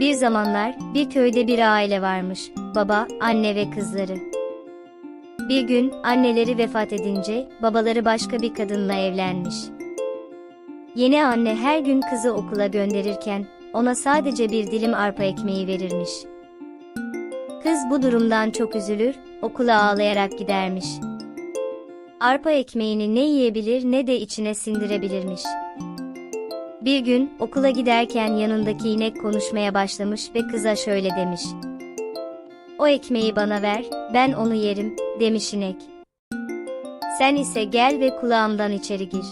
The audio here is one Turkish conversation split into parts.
Bir zamanlar bir köyde bir aile varmış. Baba, anne ve kızları. Bir gün anneleri vefat edince babaları başka bir kadınla evlenmiş. Yeni anne her gün kızı okula gönderirken ona sadece bir dilim arpa ekmeği verirmiş. Kız bu durumdan çok üzülür, okula ağlayarak gidermiş. Arpa ekmeğini ne yiyebilir ne de içine sindirebilirmiş. Bir gün okula giderken yanındaki inek konuşmaya başlamış ve kıza şöyle demiş. O ekmeği bana ver, ben onu yerim, demiş inek. Sen ise gel ve kulağımdan içeri gir.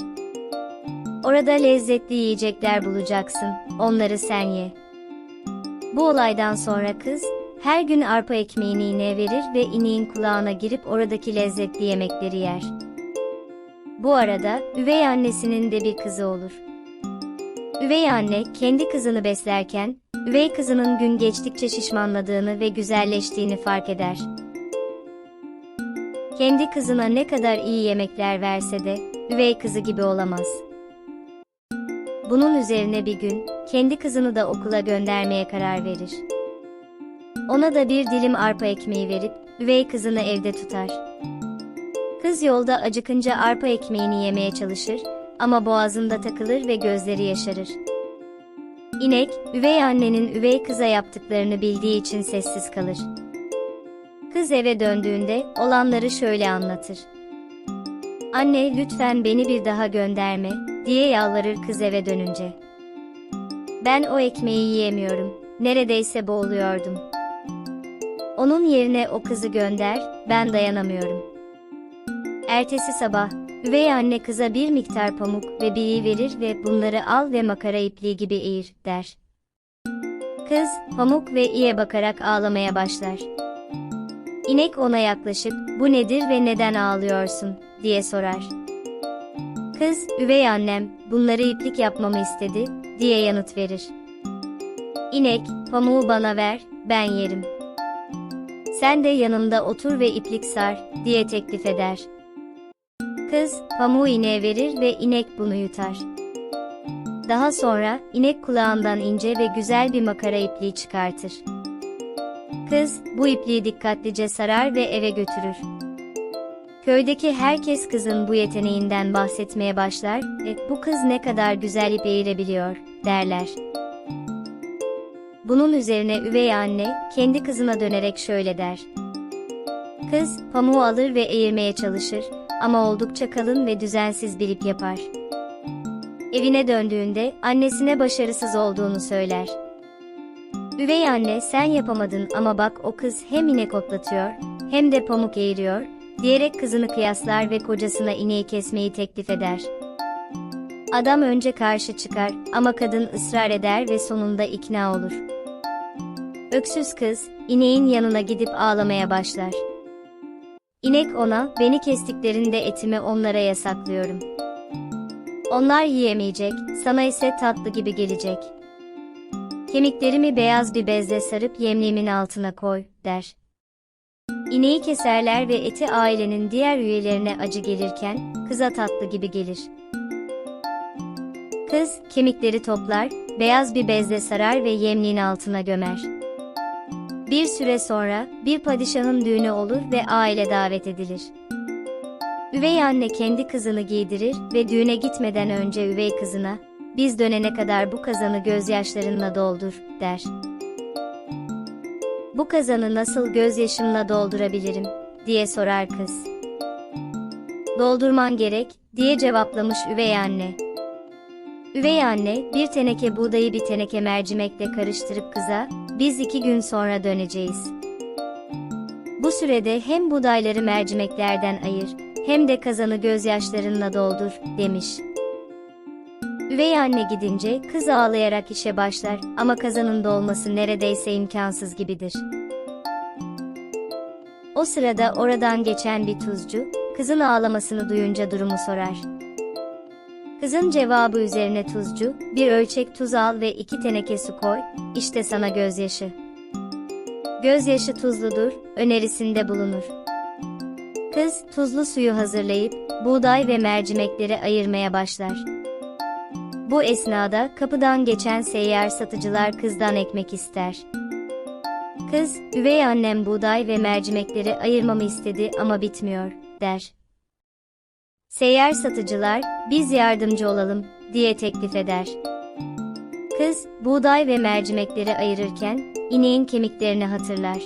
Orada lezzetli yiyecekler bulacaksın, onları sen ye. Bu olaydan sonra kız, her gün arpa ekmeğini ineğe verir ve ineğin kulağına girip oradaki lezzetli yemekleri yer. Bu arada, üvey annesinin de bir kızı olur. Üvey anne, kendi kızını beslerken, üvey kızının gün geçtikçe şişmanladığını ve güzelleştiğini fark eder. Kendi kızına ne kadar iyi yemekler verse de, üvey kızı gibi olamaz. Bunun üzerine bir gün, kendi kızını da okula göndermeye karar verir. Ona da bir dilim arpa ekmeği verip, üvey kızını evde tutar. Kız yolda acıkınca arpa ekmeğini yemeye çalışır ama boğazında takılır ve gözleri yaşarır. İnek, üvey annenin üvey kıza yaptıklarını bildiği için sessiz kalır. Kız eve döndüğünde olanları şöyle anlatır. Anne lütfen beni bir daha gönderme, diye yalvarır kız eve dönünce. Ben o ekmeği yiyemiyorum, neredeyse boğuluyordum. Onun yerine o kızı gönder, ben dayanamıyorum. Ertesi sabah, üvey anne kıza bir miktar pamuk ve iyi verir ve bunları al ve makara ipliği gibi eğir, der. Kız, pamuk ve iye bakarak ağlamaya başlar. İnek ona yaklaşıp, bu nedir ve neden ağlıyorsun, diye sorar. Kız, üvey annem, bunları iplik yapmamı istedi, diye yanıt verir. İnek, pamuğu bana ver, ben yerim. Sen de yanımda otur ve iplik sar, diye teklif eder. Kız, pamuğu ineğe verir ve inek bunu yutar. Daha sonra, inek kulağından ince ve güzel bir makara ipliği çıkartır. Kız, bu ipliği dikkatlice sarar ve eve götürür. Köydeki herkes kızın bu yeteneğinden bahsetmeye başlar ve bu kız ne kadar güzel ip eğirebiliyor, derler. Bunun üzerine üvey anne, kendi kızına dönerek şöyle der. Kız, pamuğu alır ve eğirmeye çalışır ama oldukça kalın ve düzensiz bir ip yapar. Evine döndüğünde annesine başarısız olduğunu söyler. Üvey anne sen yapamadın ama bak o kız hem inek otlatıyor hem de pamuk eğiriyor diyerek kızını kıyaslar ve kocasına ineği kesmeyi teklif eder. Adam önce karşı çıkar ama kadın ısrar eder ve sonunda ikna olur. Öksüz kız, ineğin yanına gidip ağlamaya başlar. İnek ona, beni kestiklerinde etimi onlara yasaklıyorum. Onlar yiyemeyecek, sana ise tatlı gibi gelecek. Kemiklerimi beyaz bir bezle sarıp yemliğimin altına koy, der. İneği keserler ve eti ailenin diğer üyelerine acı gelirken, kıza tatlı gibi gelir. Kız, kemikleri toplar, beyaz bir bezle sarar ve yemliğin altına gömer. Bir süre sonra, bir padişahın düğünü olur ve aile davet edilir. Üvey anne kendi kızını giydirir ve düğüne gitmeden önce üvey kızına, biz dönene kadar bu kazanı gözyaşlarınla doldur, der. Bu kazanı nasıl gözyaşımla doldurabilirim, diye sorar kız. Doldurman gerek, diye cevaplamış üvey anne. Üvey anne, bir teneke buğdayı bir teneke mercimekle karıştırıp kıza, biz iki gün sonra döneceğiz. Bu sürede hem buğdayları mercimeklerden ayır, hem de kazanı gözyaşlarınla doldur, demiş. Üvey anne gidince kız ağlayarak işe başlar ama kazanın dolması neredeyse imkansız gibidir. O sırada oradan geçen bir tuzcu, kızın ağlamasını duyunca durumu sorar. Kızın cevabı üzerine tuzcu, bir ölçek tuz al ve iki teneke su koy, işte sana gözyaşı. Gözyaşı tuzludur, önerisinde bulunur. Kız, tuzlu suyu hazırlayıp, buğday ve mercimekleri ayırmaya başlar. Bu esnada kapıdan geçen seyyar satıcılar kızdan ekmek ister. Kız, üvey annem buğday ve mercimekleri ayırmamı istedi ama bitmiyor, der. Seyyar satıcılar, biz yardımcı olalım, diye teklif eder. Kız, buğday ve mercimekleri ayırırken, ineğin kemiklerini hatırlar.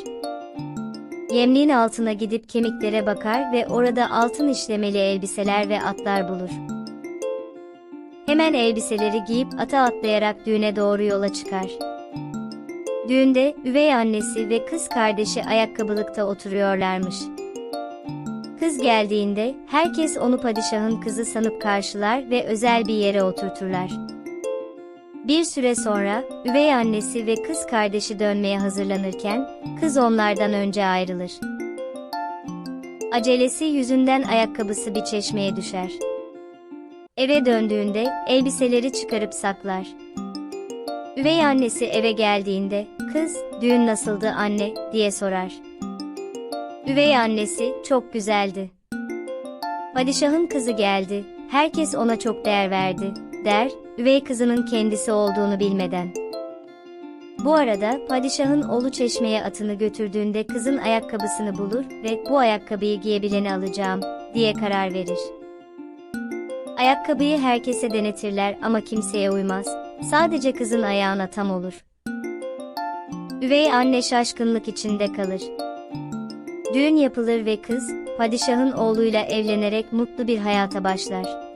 Yemliğin altına gidip kemiklere bakar ve orada altın işlemeli elbiseler ve atlar bulur. Hemen elbiseleri giyip ata atlayarak düğüne doğru yola çıkar. Düğünde üvey annesi ve kız kardeşi ayakkabılıkta oturuyorlarmış. Kız geldiğinde herkes onu padişahın kızı sanıp karşılar ve özel bir yere oturturlar. Bir süre sonra üvey annesi ve kız kardeşi dönmeye hazırlanırken kız onlardan önce ayrılır. Acelesi yüzünden ayakkabısı bir çeşmeye düşer. Eve döndüğünde elbiseleri çıkarıp saklar. Üvey annesi eve geldiğinde kız düğün nasıldı anne diye sorar. Üvey annesi çok güzeldi. Padişahın kızı geldi. Herkes ona çok değer verdi, der, üvey kızının kendisi olduğunu bilmeden. Bu arada padişahın oğlu çeşmeye atını götürdüğünde kızın ayakkabısını bulur ve bu ayakkabıyı giyebileni alacağım diye karar verir. Ayakkabıyı herkese denetirler ama kimseye uymaz. Sadece kızın ayağına tam olur. Üvey anne şaşkınlık içinde kalır. Düğün yapılır ve kız, padişahın oğluyla evlenerek mutlu bir hayata başlar.